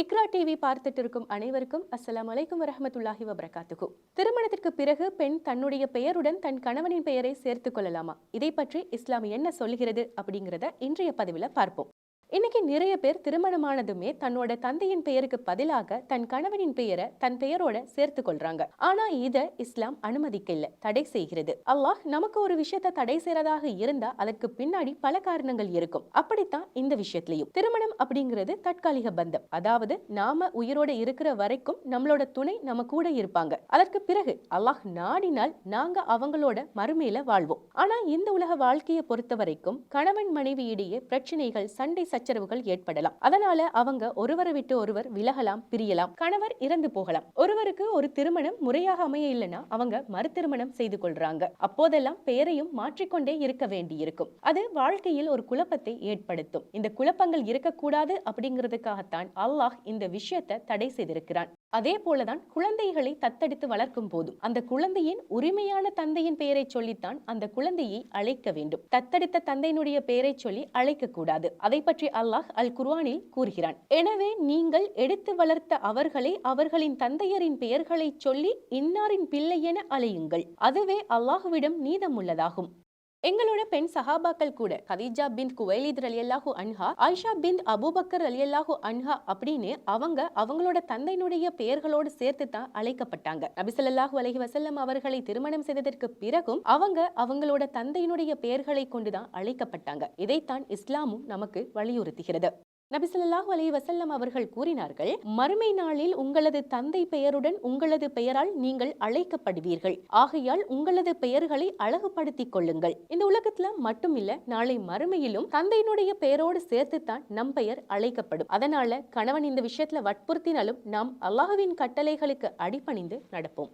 இக்ரா TV பார்த்துட்டு இருக்கும் அனைவருக்கும் அஸ்லாம் அலைக்கும் வரமத்துல்லாஹி வபரகாத்துக்கு திருமணத்திற்கு பிறகு பெண் தன்னுடைய பெயருடன் தன் கணவனின் பெயரை சேர்த்துக் கொள்ளலாமா? இதை பற்றி இஸ்லாம் என்ன சொல்கிறது அப்படிங்கிறத இன்றைய பதிவில் பார்ப்போம். இன்னைக்கு நிறைய பேர் திருமணமானதுமே தன்னோட தந்தையின் பெயருக்கு பதிலாக தன் கணவனின் பெயரை தன் பெயரோட சேர்த்து கொள்றாங்க. ஆனா இத இஸ்லாம் அனுமதிக்கல தடை செய்கிறது. அல்லாஹ் நமக்கு ஒரு விஷயத்தை தடை செய்யறதாக இருந்தா அதற்கு பின்னாடி பல காரணங்கள் இருக்கும். அப்படித்தான் இந்த விஷயத்திலையும். திருமணம் அப்படிங்கிறது தற்காலிக பந்தம். அதாவது நாம உயிரோட இருக்கிற வரைக்கும் நம்மளோட துணை நம்ம கூட இருப்பாங்க. அதற்கு பிறகு அல்லாஹ் நாடினால் நாங்க அவங்களோட மறுமையில வாழ்வோம். ஆனா இந்த உலக வாழ்க்கையை பொறுத்த வரைக்கும் கணவன் மனைவி இடையே பிரச்சனைகள் சண்டை சச்சரவுகள் ஏற்படலாம். அதனால அவங்க ஒருவரை விட்டு ஒருவர் விலகலாம் பிரியலாம். கணவர் இறந்து போகலாம். ஒருவருக்கு ஒரு திருமணம் முறையாக அமைய இல்லைன்னா அவங்க மறு திருமணம் செய்து கொள்றாங்க. அப்போதெல்லாம் பெயரையும் மாற்றிக்கொண்டே இருக்க வேண்டியிருக்கும். அது வாழ்க்கையில் ஒரு குழப்பத்தை ஏற்படுத்தும். இந்த குழப்பங்கள் இருக்கக்கூடாது அப்படிங்கிறதுக்காகத்தான் அல்லாஹ் இந்த விஷயத்தை தடை செய்திருக்கிறான். அதே போலதான் குழந்தைகளை தத்தெடுத்து வளர்க்கும் போதும். அந்த குழந்தையின் உரிமையான தந்தையின் பெயரை சொல்லித்தான் அந்த குழந்தையை அழைக்க வேண்டும். தத்தெடுத்த தந்தையினுடைய பெயரை சொல்லி அழைக்க கூடாது அதை பற்றி அல்லாஹ் அல் குர்ஆனில் கூறுகிறான். எனவே நீங்கள் எடுத்து வளர்த்த அவர்களை அவர்களின் தந்தையரின் பெயர்களை சொல்லி இன்னாரின் பிள்ளை என அலையுங்கள் அதுவே அல்லாஹுவிடம் நீதமுள்ளதாகும். எங்களோட பெண் சஹாபாக்கள் கூட கதீஜா பிந்த் குவைலித் ரலியல்லாஹு அன்ஹா ஆயிஷா பின் அபூபக்கர் ரலியல்லாஹு அன்ஹா அப்படின்னு அவங்க அவங்களோட தந்தையினுடைய பெயர்களோடு சேர்த்து தான் அழைக்கப்பட்டாங்க நபிசல்லாஹு அலஹி வசல்லம் அவர்களை திருமணம் செய்ததற்கு பிறகும் அவங்க அவங்களோட தந்தையினுடைய பெயர்களை கொண்டுதான் அழைக்கப்பட்டாங்க. இதைத்தான் இஸ்லாமும் நமக்கு வலியுறுத்துகிறது. நபிசல்லாஹு அலி வசல்லம் அவர்கள் கூறினார்கள் மறுமை நாளில் உங்களது தந்தை பெயருடன் உங்களது பெயரால் நீங்கள் அழைக்கப்படுவீர்கள். ஆகையால் உங்களது பெயர்களை அழகுபடுத்திக் கொள்ளுங்கள். இந்த உலகத்துல மட்டும் இல்ல நாளை மறுமையிலும் தந்தையினுடைய பெயரோடு சேர்த்துத்தான் நம் பெயர் அழைக்கப்படும். அதனால கணவன் இந்த விஷயத்துல வற்புறுத்தினாலும் நாம் அல்லாஹுவின் கட்டளைகளுக்கு அடிபணிந்து நடப்போம்.